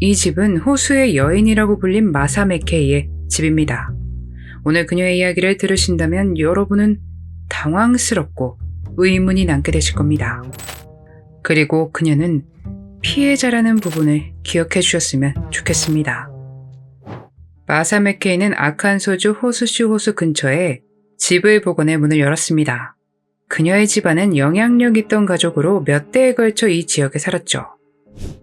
이 집은 호수의 여인이라고 불린 마사 메케이의 집입니다. 오늘 그녀의 이야기를 들으신다면 여러분은 당황스럽고 의문이 남게 되실 겁니다. 그리고 그녀는 피해자라는 부분을 기억해 주셨으면 좋겠습니다. 마사 메케이는 아칸소주 호수시 호수 근처에 집을 복원해 문을 열었습니다. 그녀의 집안은 영향력 있던 가족으로 몇 대에 걸쳐 이 지역에 살았죠.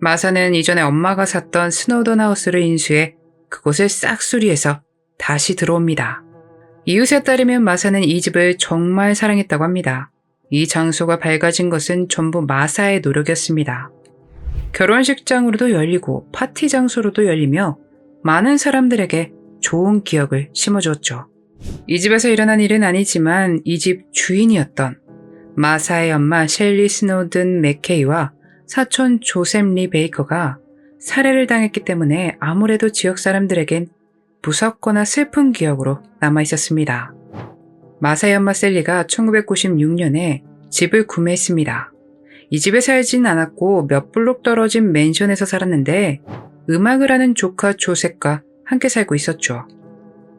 마사는 이전에 엄마가 샀던 스노던 하우스를 인수해 그곳을 싹 수리해서 다시 들어옵니다. 이웃에 따르면 마사는 이 집을 정말 사랑했다고 합니다. 이 장소가 밝아진 것은 전부 마사의 노력이었습니다. 결혼식장으로도 열리고 파티 장소로도 열리며 많은 사람들에게 좋은 기억을 심어주었죠. 이 집에서 일어난 일은 아니지만 이 집 주인이었던 마사의 엄마 셸리 스노든 맥케이와 사촌 조셉 리 베이커가 살해를 당했기 때문에 아무래도 지역 사람들에겐 무섭거나 슬픈 기억으로 남아 있었습니다. 마사의 엄마 셀리가 1996년에 집을 구매했습니다. 이 집에 살진 않았고 몇 블록 떨어진 맨션에서 살았는데 음악을 하는 조카 조셉과 함께 살고 있었죠.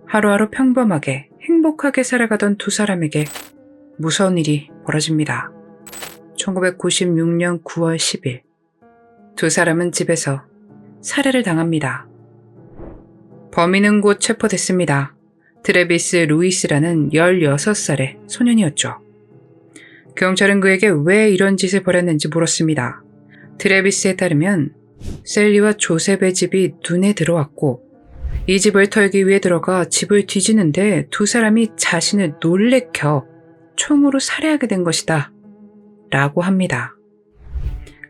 하루하루 평범하게 행복하게 살아가던 두 사람에게 무서운 일이 벌어집니다. 1996년 9월 10일 두 사람은 집에서 살해를 당합니다. 범인은 곧 체포됐습니다. 트레비스 루이스라는 16살의 소년이었죠. 경찰은 그에게 왜 이런 짓을 벌였는지 물었습니다. 트레비스에 따르면 셀리와 조셉의 집이 눈에 들어왔고 이 집을 털기 위해 들어가 집을 뒤지는데 두 사람이 자신을 놀래켜 총으로 살해하게 된 것이다. 라고 합니다.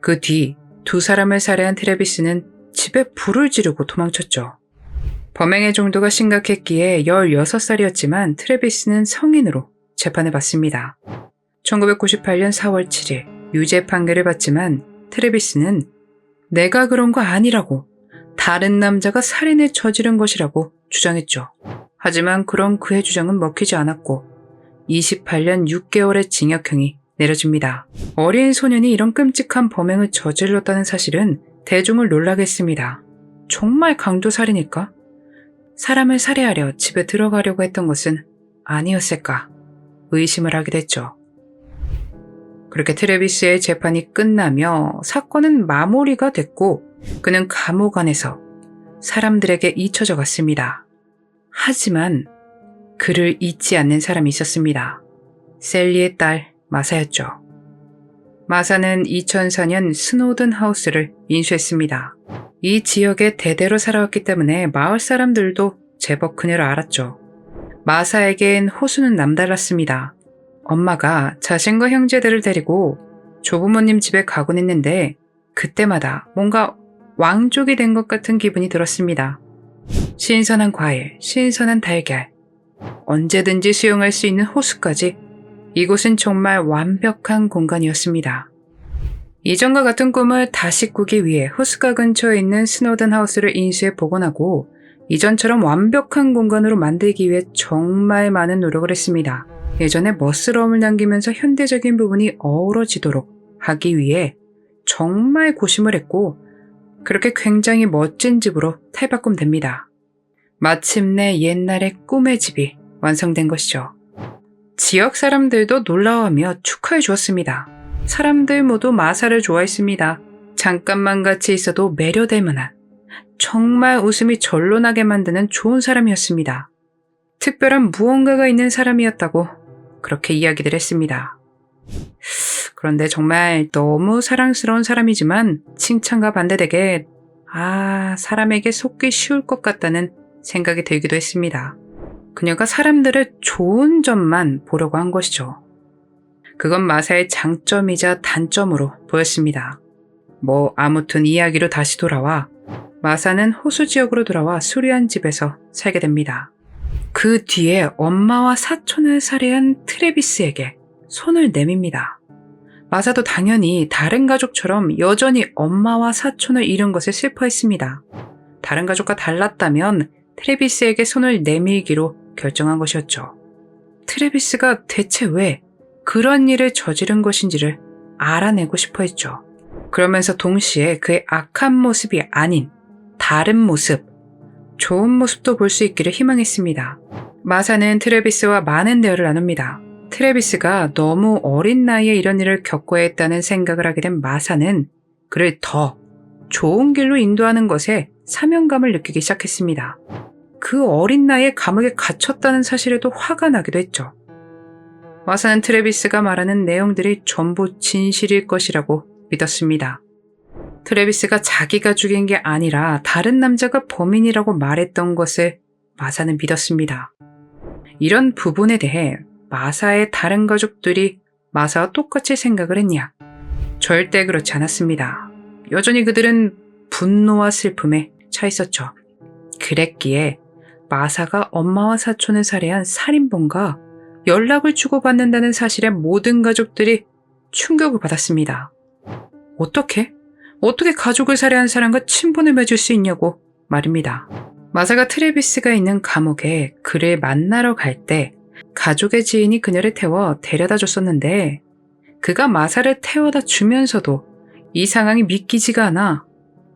그 뒤 두 사람을 살해한 트레비스는 집에 불을 지르고 도망쳤죠. 범행의 정도가 심각했기에 16살이었지만 트레비스는 성인으로 재판을 받습니다. 1998년 4월 7일 유죄 판결을 받지만 트레비스는 내가 그런 거 아니라고 다른 남자가 살인을 저지른 것이라고 주장했죠. 하지만 그런 그의 주장은 먹히지 않았고 28년 6개월의 징역형이 내려집니다. 어린 소년이 이런 끔찍한 범행을 저질렀다는 사실은 대중을 놀라게 했습니다. 정말 강도살인일까? 사람을 살해하려 집에 들어가려고 했던 것은 아니었을까? 의심을 하게 됐죠. 그렇게 트레비스의 재판이 끝나며 사건은 마무리가 됐고 그는 감옥 안에서 사람들에게 잊혀져 갔습니다. 하지만 그를 잊지 않는 사람이 있었습니다. 셀리의 딸 마사였죠. 마사는 2004년 스노든 하우스를 인수했습니다. 이 지역에 대대로 살아왔기 때문에 마을 사람들도 제법 그녀를 알았죠. 마사에겐 호수는 남달랐습니다. 엄마가 자신과 형제들을 데리고 조부모님 집에 가곤 했는데 그때마다 뭔가 왕족이 된 것 같은 기분이 들었습니다. 신선한 과일, 신선한 달걀, 언제든지 수용할 수 있는 호수까지 이곳은 정말 완벽한 공간이었습니다. 이전과 같은 꿈을 다시 꾸기 위해 호수가 근처에 있는 스노든 하우스를 인수해 복원하고 이전처럼 완벽한 공간으로 만들기 위해 정말 많은 노력을 했습니다. 예전에 멋스러움을 남기면서 현대적인 부분이 어우러지도록 하기 위해 정말 고심을 했고 그렇게 굉장히 멋진 집으로 탈바꿈됩니다. 마침내 옛날의 꿈의 집이 완성된 것이죠. 지역 사람들도 놀라워하며 축하해 주었습니다. 사람들 모두 마사를 좋아했습니다. 잠깐만 같이 있어도 매료될 만한 정말 웃음이 절로 나게 만드는 좋은 사람이었습니다. 특별한 무언가가 있는 사람이었다고 그렇게 이야기들 했습니다. 그런데 정말 너무 사랑스러운 사람이지만 칭찬과 반대되게 아, 사람에게 속기 쉬울 것 같다는 생각이 들기도 했습니다. 그녀가 사람들을 좋은 점만 보려고 한 것이죠. 그건 마사의 장점이자 단점으로 보였습니다. 뭐 아무튼 이야기로 다시 돌아와 마사는 호수 지역으로 돌아와 수리한 집에서 살게 됩니다. 그 뒤에 엄마와 사촌을 살해한 트레비스에게 손을 내밉니다. 마사도 당연히 다른 가족처럼 여전히 엄마와 사촌을 잃은 것에 슬퍼했습니다. 다른 가족과 달랐다면 트레비스에게 손을 내밀기로 결정한 것이었죠. 트레비스가 대체 왜 그런 일을 저지른 것인지를 알아내고 싶어 했죠. 그러면서 동시에 그의 악한 모습이 아닌 다른 모습, 좋은 모습도 볼 수 있기를 희망했습니다. 마사는 트레비스와 많은 대화를 나눕니다. 트레비스가 너무 어린 나이에 이런 일을 겪어야 했다는 생각을 하게 된 마사는 그를 더 좋은 길로 인도하는 것에 사명감을 느끼기 시작했습니다. 그 어린 나이에 감옥에 갇혔다는 사실에도 화가 나기도 했죠. 마사는 트레비스가 말하는 내용들이 전부 진실일 것이라고 믿었습니다. 트레비스가 자기가 죽인 게 아니라 다른 남자가 범인이라고 말했던 것을 마사는 믿었습니다. 이런 부분에 대해 마사의 다른 가족들이 마사와 똑같이 생각을 했냐? 절대 그렇지 않았습니다. 여전히 그들은 분노와 슬픔에 차 있었죠. 그랬기에 마사가 엄마와 사촌을 살해한 살인범과 연락을 주고받는다는 사실에 모든 가족들이 충격을 받았습니다. 어떻게? 어떻게 가족을 살해한 사람과 친분을 맺을 수 있냐고 말입니다. 마사가 트레비스가 있는 감옥에 그를 만나러 갈 때 가족의 지인이 그녀를 태워 데려다 줬었는데 그가 마사를 태워다 주면서도 이 상황이 믿기지가 않아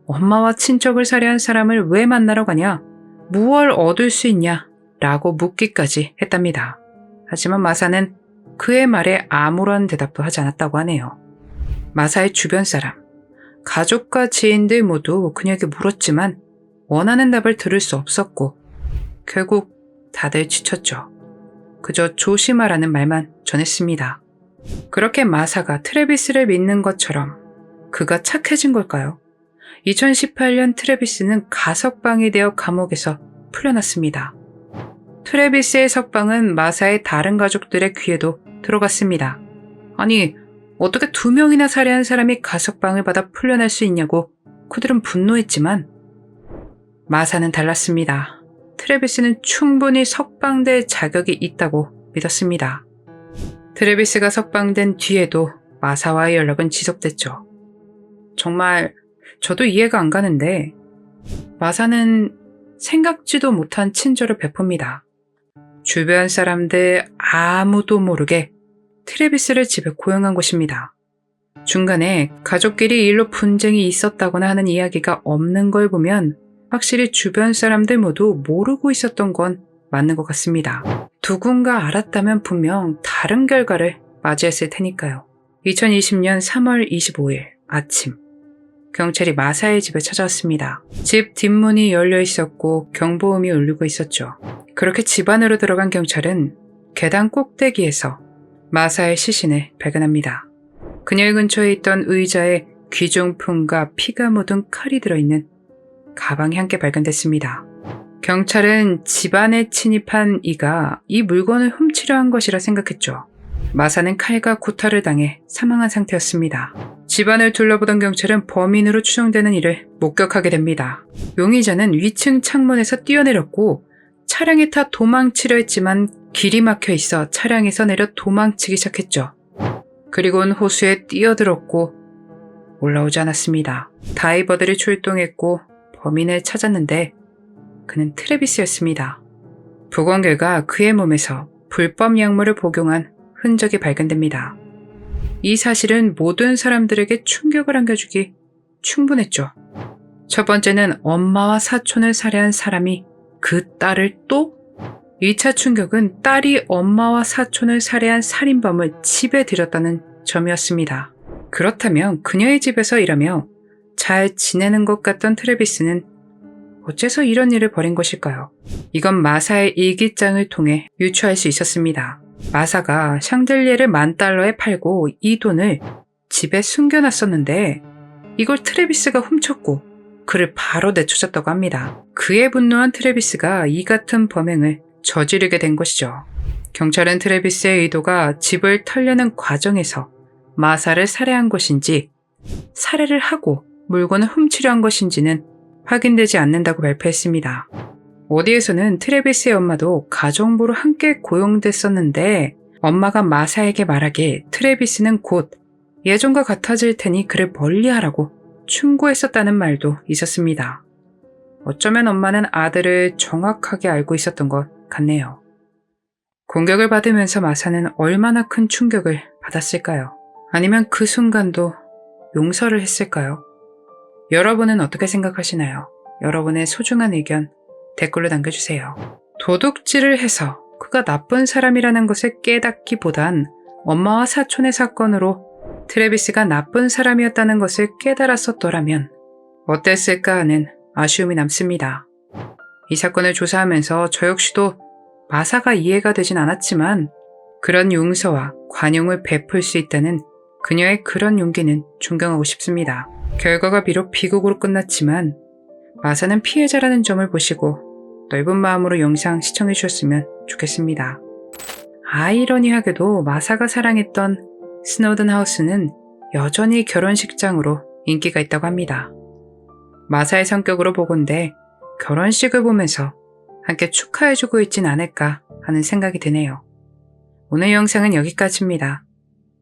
엄마와 친척을 살해한 사람을 왜 만나러 가냐? 무얼 얻을 수 있냐? 라고 묻기까지 했답니다. 하지만 마사는 그의 말에 아무런 대답도 하지 않았다고 하네요. 마사의 주변 사람, 가족과 지인들 모두 그녀에게 물었지만 원하는 답을 들을 수 없었고 결국 다들 지쳤죠. 그저 조심하라는 말만 전했습니다. 그렇게 마사가 트레비스를 믿는 것처럼 그가 착해진 걸까요? 2018년 트레비스는 가석방이 되어 감옥에서 풀려났습니다. 트레비스의 석방은 마사의 다른 가족들의 귀에도 들어갔습니다. 아니, 어떻게 두 명이나 살해한 사람이 가석방을 받아 풀려날 수 있냐고 그들은 분노했지만 마사는 달랐습니다. 트레비스는 충분히 석방될 자격이 있다고 믿었습니다. 트레비스가 석방된 뒤에도 마사와의 연락은 지속됐죠. 정말 저도 이해가 안 가는데 마사는 생각지도 못한 친절을 베풉니다. 주변 사람들 아무도 모르게 트레비스를 집에 고용한 것입니다. 중간에 가족끼리 일로 분쟁이 있었다거나 하는 이야기가 없는 걸 보면 확실히 주변 사람들 모두 모르고 있었던 건 맞는 것 같습니다. 누군가 알았다면 분명 다른 결과를 맞이했을 테니까요. 2020년 3월 25일 아침 경찰이 마사의 집에 찾아왔습니다. 집 뒷문이 열려 있었고 경보음이 울리고 있었죠. 그렇게 집 안으로 들어간 경찰은 계단 꼭대기에서 마사의 시신을 발견합니다. 그녀의 근처에 있던 의자에 귀중품과 피가 묻은 칼이 들어있는 가방이 함께 발견됐습니다. 경찰은 집안에 침입한 이가 이 물건을 훔치려 한 것이라 생각했죠. 마사는 칼과 구타를 당해 사망한 상태였습니다. 집안을 둘러보던 경찰은 범인으로 추정되는 이를 목격하게 됩니다. 용의자는 위층 창문에서 뛰어내렸고 차량에 타 도망치려 했지만 길이 막혀 있어 차량에서 내려 도망치기 시작했죠. 그리고는 호수에 뛰어들었고 올라오지 않았습니다. 다이버들이 출동했고 범인을 찾았는데 그는 트레비스였습니다. 결과 그의 몸에서 불법 약물을 복용한 흔적이 발견됩니다. 이 사실은 모든 사람들에게 충격을 안겨주기 충분했죠. 첫 번째는 엄마와 사촌을 살해한 사람이 그 딸을 또 2차 충격은 딸이 엄마와 사촌을 살해한 살인범을 집에 들였다는 점이었습니다. 그렇다면 그녀의 집에서 일하며 잘 지내는 것 같던 트레비스는 어째서 이런 일을 벌인 것일까요? 이건 마사의 일기장을 통해 유추할 수 있었습니다. 마사가 샹들리에를 만 달러에 팔고 이 돈을 집에 숨겨놨었는데 이걸 트레비스가 훔쳤고 그를 바로 내쫓았다고 합니다. 그에 분노한 트레비스가 이 같은 범행을 저지르게 된 것이죠. 경찰은 트레비스의 의도가 집을 털려는 과정에서 마사를 살해한 것인지 살해를 하고 물건을 훔치려 한 것인지는 확인되지 않는다고 발표했습니다. 어디에서는 트레비스의 엄마도 가정부로 함께 고용됐었는데 엄마가 마사에게 말하길 트레비스는 곧 예전과 같아질 테니 그를 멀리하라고 충고했었다는 말도 있었습니다. 어쩌면 엄마는 아들을 정확하게 알고 있었던 것 같네요. 공격을 받으면서 마사는 얼마나 큰 충격을 받았을까요? 아니면 그 순간도 용서를 했을까요? 여러분은 어떻게 생각하시나요? 여러분의 소중한 의견 댓글로 남겨주세요. 도둑질을 해서 그가 나쁜 사람이라는 것을 깨닫기보단 엄마와 사촌의 사건으로 트레비스가 나쁜 사람이었다는 것을 깨달았었더라면 어땠을까 하는 아쉬움이 남습니다. 이 사건을 조사하면서 저 역시도 마사가 이해가 되진 않았지만 그런 용서와 관용을 베풀 수 있다는 그녀의 그런 용기는 존경하고 싶습니다. 결과가 비록 비극으로 끝났지만 마사는 피해자라는 점을 보시고 넓은 마음으로 영상 시청해 주셨으면 좋겠습니다. 아이러니하게도 마사가 사랑했던 스노든 하우스는 여전히 결혼식장으로 인기가 있다고 합니다. 마사의 성격으로 보건대 결혼식을 보면서 함께 축하해주고 있진 않을까 하는 생각이 드네요. 오늘 영상은 여기까지입니다.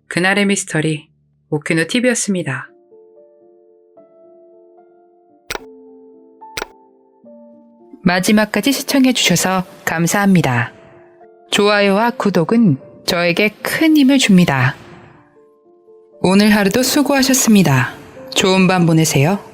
그날의 미스터리 오키노 TV였습니다. 마지막까지 시청해주셔서 감사합니다. 좋아요와 구독은 저에게 큰 힘을 줍니다. 오늘 하루도 수고하셨습니다. 좋은 밤 보내세요.